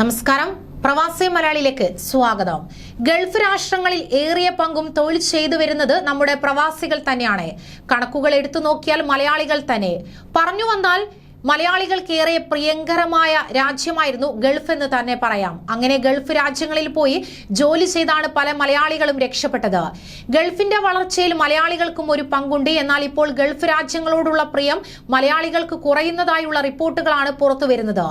നമസ്കാരം. പ്രവാസി മലയാളിയിലേക്ക് സ്വാഗതം. ഗൾഫ് രാഷ്ട്രങ്ങളിൽ ഏറിയ പങ്കും തൊഴിൽ ചെയ്തു വരുന്നത് നമ്മുടെ പ്രവാസികൾ തന്നെയാണ്. കണക്കുകൾ എടുത്തു നോക്കിയാൽ മലയാളികൾ തന്നെ. പറഞ്ഞു വന്നാൽ മലയാളികൾക്കേറെ പ്രിയങ്കരമായ രാജ്യമായിരുന്നു ഗൾഫ് എന്ന് തന്നെ പറയാം. അങ്ങനെ ഗൾഫ് രാജ്യങ്ങളിൽ പോയി ജോലി ചെയ്താണ് പല മലയാളികളും രക്ഷപ്പെട്ടത്. ഗൾഫിന്റെ വളർച്ചയിൽ മലയാളികൾക്കും ഒരു പങ്കുണ്ട്. എന്നാൽ ഇപ്പോൾ ഗൾഫ് രാജ്യങ്ങളോടുള്ള പ്രിയം മലയാളികൾക്ക് കുറയുന്നതായുള്ള റിപ്പോർട്ടുകളാണ് പുറത്തുവരുന്നത്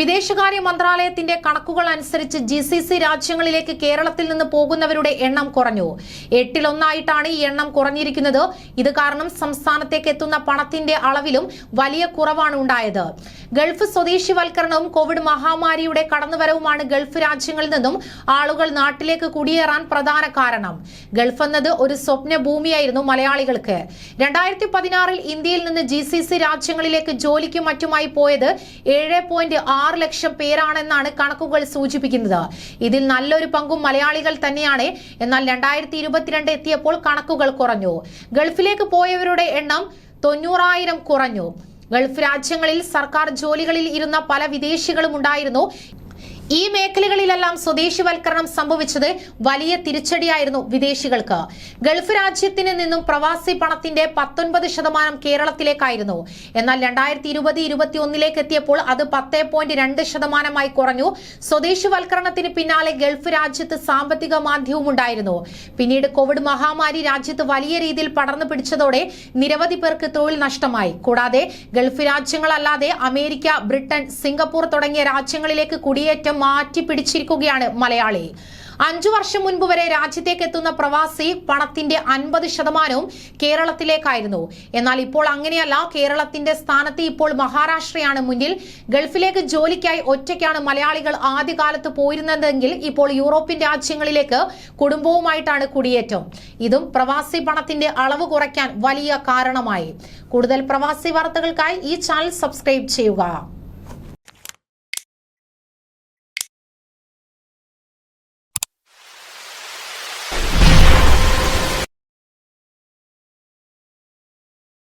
വിദേശകാര്യ മന്ത്രാലയത്തിന്റെ കണക്കുകൾ അനുസരിച്ച് ജി രാജ്യങ്ങളിലേക്ക് കേരളത്തിൽ നിന്ന് പോകുന്നവരുടെ എണ്ണം കുറഞ്ഞു. എട്ടിലൊന്നായിട്ടാണ് ഈ എണ്ണം കുറഞ്ഞിരിക്കുന്നത്. ഇത് കാരണം സംസ്ഥാനത്തേക്ക് എത്തുന്ന പണത്തിന്റെ അളവിലും വലിയ കുറവാണ് ഉണ്ടായത്. ഗൾഫ് സ്വദേശിവൽക്കരണവും കോവിഡ് മഹാമാരിയുടെ കടന്നുവരവുമാണ് ഗൾഫ് രാജ്യങ്ങളിൽ നിന്നും ആളുകൾ നാട്ടിലേക്ക് കുടിയേറാൻ പ്രധാന കാരണം. ഗൾഫ് എന്നത് ഒരു സ്വപ്ന ഭൂമിയായിരുന്നു മലയാളികൾക്ക്. രണ്ടായിരത്തി പതിനാറിൽ ഇന്ത്യയിൽ നിന്ന് ജി സി സി രാജ്യങ്ങളിലേക്ക് ജോലിക്കും മറ്റുമായി പോയത് ഏഴ് പോയിന്റ് ആറ് ലക്ഷം പേരാണെന്നാണ് കണക്കുകൾ സൂചിപ്പിക്കുന്നത്. ഇതിൽ നല്ലൊരു പങ്കും മലയാളികൾ തന്നെയാണ്. എന്നാൽ രണ്ടായിരത്തി ഇരുപത്തിരണ്ട് എത്തിയപ്പോൾ കണക്കുകൾ കുറഞ്ഞു. ഗൾഫിലേക്ക് പോയവരുടെ എണ്ണം തൊണ്ണൂറായിരം കുറഞ്ഞു. ഗൾഫ് രാജ്യങ്ങളിൽ സർക്കാർ ജോലികളിൽ ഇരുന്ന പല വിദേശികളും ഉണ്ടായിരുന്നു. ഈ മേഖലകളിലെല്ലാം സ്വദേശിവൽക്കരണം സംഭവിച്ചത് വലിയ തിരിച്ചടിയായിരുന്നു വിദേശികൾക്ക്. ഗൾഫ് രാജ്യത്തിന് നിന്നും പ്രവാസി പണത്തിന്റെ പത്തൊൻപത് ശതമാനം കേരളത്തിലേക്കായിരുന്നു. എന്നാൽ രണ്ടായിരത്തി ഇരുപത് ഇരുപത്തി ഒന്നിലേക്ക് എത്തിയപ്പോൾ അത് പത്ത് പോയിന്റ് രണ്ട് ശതമാനമായി കുറഞ്ഞു. സ്വദേശിവൽക്കരണത്തിന് പിന്നാലെ ഗൾഫ് രാജ്യത്ത് സാമ്പത്തിക മാന്ദ്യവും ഉണ്ടായിരുന്നു. പിന്നീട് കോവിഡ് മഹാമാരി രാജ്യത്ത് വലിയ രീതിയിൽ പടർന്നു പിടിച്ചതോടെ നിരവധി പേർക്ക് തൊഴിൽ നഷ്ടമായി. കൂടാതെ ഗൾഫ് രാജ്യങ്ങളല്ലാതെ അമേരിക്ക ബ്രിട്ടൻ സിംഗപ്പൂർ തുടങ്ങിയ രാജ്യങ്ങളിലേക്ക് കുടിയേറ്റം മാറ്റി പിടിച്ചിരിക്കുകയാണ് മലയാളി. അഞ്ചു വർഷം മുൻപ് വരെ രാജ്യത്തേക്ക് എത്തുന്ന പ്രവാസി പണത്തിന്റെ അൻപത് ശതമാനവും കേരളത്തിലേക്കായിരുന്നു. എന്നാൽ ഇപ്പോൾ അങ്ങനെയല്ല കേരളത്തിന്റെ സ്ഥാനത്ത് ഇപ്പോൾ മഹാരാഷ്ട്രയാണ് മുന്നിൽ. ഗൾഫിലേക്ക് ജോലിക്കായി ഒറ്റയ്ക്കാണ് മലയാളികൾ ആദ്യകാലത്ത് പോയിരുന്നതെങ്കിൽ ഇപ്പോൾ യൂറോപ്യൻ രാജ്യങ്ങളിലേക്ക് കുടുംബവുമായിട്ടാണ് കുടിയേറ്റം. ഇതും പ്രവാസി പണത്തിന്റെ അളവ് കുറയ്ക്കാൻ വലിയ കാരണമായി. കൂടുതൽ പ്രവാസി വാർത്തകൾക്കായി ഈ ചാനൽ സബ്സ്ക്രൈബ് ചെയ്യുക.